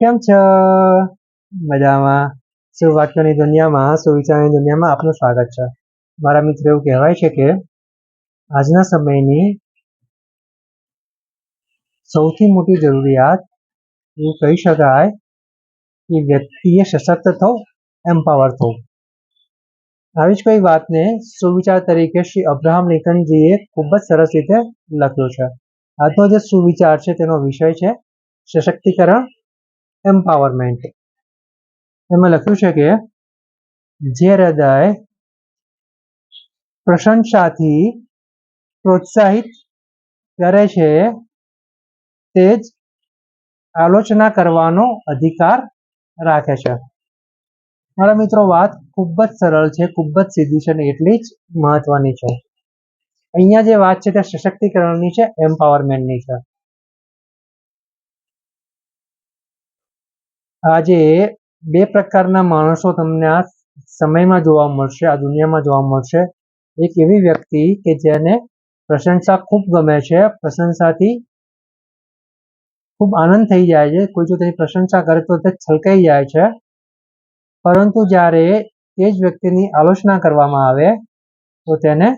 કેમ છો? મજામાં. સુવાક્યોની દુનિયામાં સુવિચારની દુનિયામાં આપનું સ્વાગત છે? મારા મિત્ર એવું કહેવાય છે કે આજના સમયની સૌથી મોટી જરૂરિયાત, એવું કહી શકાય કે વ્યક્તિએ સશક્ત થવું એમ્પાવર થવું. આવી જ કોઈ વાતને સુવિચાર તરીકે શ્રી અબ્રાહમ લિંકનજીએ ખૂબ જ સરસ રીતે લખ્યો છે. આજનો જે સુવિચાર છે તેનો વિષય છે, સશક્તિકરણ એમ્પાવરમેન્ટ એમાં લખ્યું છે કે જે હૃદય પ્રશંસાથી પ્રોત્સાહિત કરે છે, તે જ આલોચના કરવાનો અધિકાર રાખે છે. મારા મિત્રો, વાત ખૂબ જ સરળ છે, ખૂબ જ સીધી છે અને એટલી જ મહત્વની છે. અહીંયા જે વાત છે તે સશક્તિકરણની છે એમ્પાવરમેન્ટની છે. આજે બે પ્રકારના માણસો તમને આ સમયમાં જોવા મળશે, આ દુનિયામાં જોવા મળશે. એક એવી વ્યક્તિ કે જેને પ્રશંસા ખૂબ ગમે છે, પ્રશંસાથી ખૂબ આનંદ થઈ જાય છે. કોઈ જો તેની પ્રશંસા કરે તો તે છલકાઈ જાય છે. પરંતુ જ્યારે એ જ વ્યક્તિની આલોચના કરવામાં આવે, તો તેને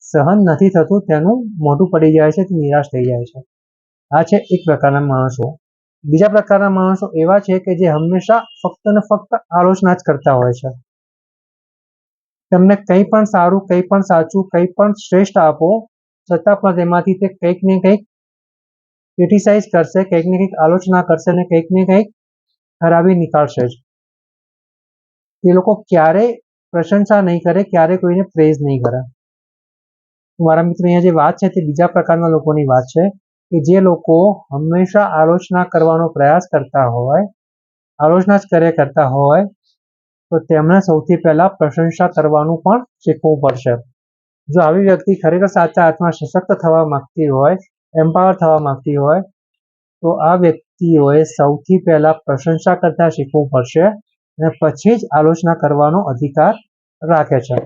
સહન નથી થતું, તેનું મોઢું પડી જાય છે, તે નિરાશ થઈ જાય છે. આ છે એક પ્રકારના માણસો. બીજા પ્રકારના માણસો એવા છે કે જે હંમેશા ફક્ત ને ફક્ત આલોચના જ કરતા હોય છે. તમને કંઈ પણ સારું, કંઈ પણ સાચું, કંઈ પણ શ્રેષ્ઠ આપો, છતાં પણ તેમાંથી તે કંઈક ને કંઈક ક્રિટિસાઇઝ કરશે, કંઈક ને કંઈક આલોચના કરશે અને કંઈક ને કંઈક ખરાબી નીકાળશે જ. એ લોકો ક્યારેય પ્રશંસા નહીં કરે ક્યારે કોઈને પ્રેઝ નહીં કરે. મારા મિત્રો અહીંયા જે વાત છે તે બીજા પ્રકારના લોકોની વાત છે. કે જે લોકો હંમેશા આલોચના કરવાનો પ્રયાસ કરતા હોય, આલોચના જ કરે કરતા હોય, તો તેમણે સૌથી પહેલા પ્રશંસા કરવાનું પણ શીખવું પડશે. જો આવી વ્યક્તિ ખરેખર સાચા હાથમાં સશક્ત થવા માંગતી હોય એમ્પાવર થવા માંગતી હોય, તો આ વ્યક્તિઓએ સૌથી પહેલા પ્રશંસા કરતા શીખવું પડશે અને પછી જ આલોચના કરવાનો અધિકાર રાખે છે.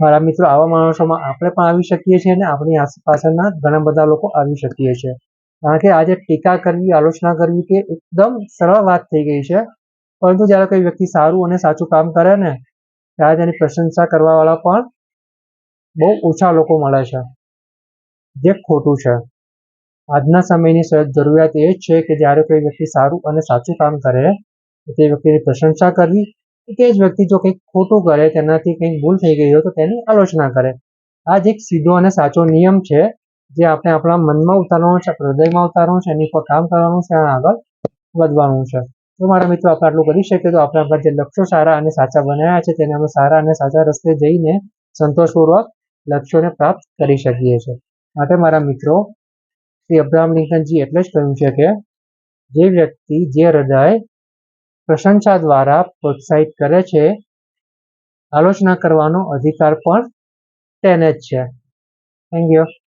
મારા મિત્રો, આવા માણસોમાં આપણે પણ આવી શકીએ છીએ અને આપણી આસપાસના ઘણા બધા લોકો આવી શકીએ છીએ. કારણ કે આજે ટીકા કરવી, આલોચના કરવી કે એકદમ સરળ વાત થઈ ગઈ છે. પરંતુ જ્યારે કોઈ વ્યક્તિ સારું અને સાચું કામ કરે ને, ત્યારે તેની પ્રશંસા કરવાવાળા પણ બહુ ઓછા લોકો મળે છે. જે ખોટું છે. આજના સમયની જરૂરિયાત એ જ છે કે જ્યારે કોઈ વ્યક્તિ સારું અને સાચું કામ કરે તે વ્યક્તિની પ્રશંસા કરવી તે જ વ્યક્તિ જો કંઈક ખોટું કરે, તેનાથી કંઈક ભૂલ થઈ ગઈ હોય, તો તેની આલોચના કરે. આ જ એક સીધો અને સાચો નિયમ છે, જે આપણે આપણા મનમાં ઉતારવાનું છે હૃદયમાં ઉતારવાનું છે, એની પર કામ કરવાનું છે, અને આગળ વધવાનું છે. તો મારા મિત્રો, આપણે આટલું કરી શકીએ તો આપણે આપણા જે લક્ષ્યો સારા અને સાચા બનાવ્યા છે, તેને અમે સારા અને સાચા રસ્તે જઈને સંતોષપૂર્વક લક્ષ્યોને પ્રાપ્ત કરી શકીએ છીએ. માટે મારા મિત્રો, શ્રી અબ્રાહમ લિંકનજી એટલે જ કહ્યું છે કે, જે વ્યક્તિ, જે હૃદય પ્રશંસા દ્વારા પ્રોત્સાહિત કરે છે. આલોચના કરવાનો અધિકાર પણ તેને જ છે. Thank you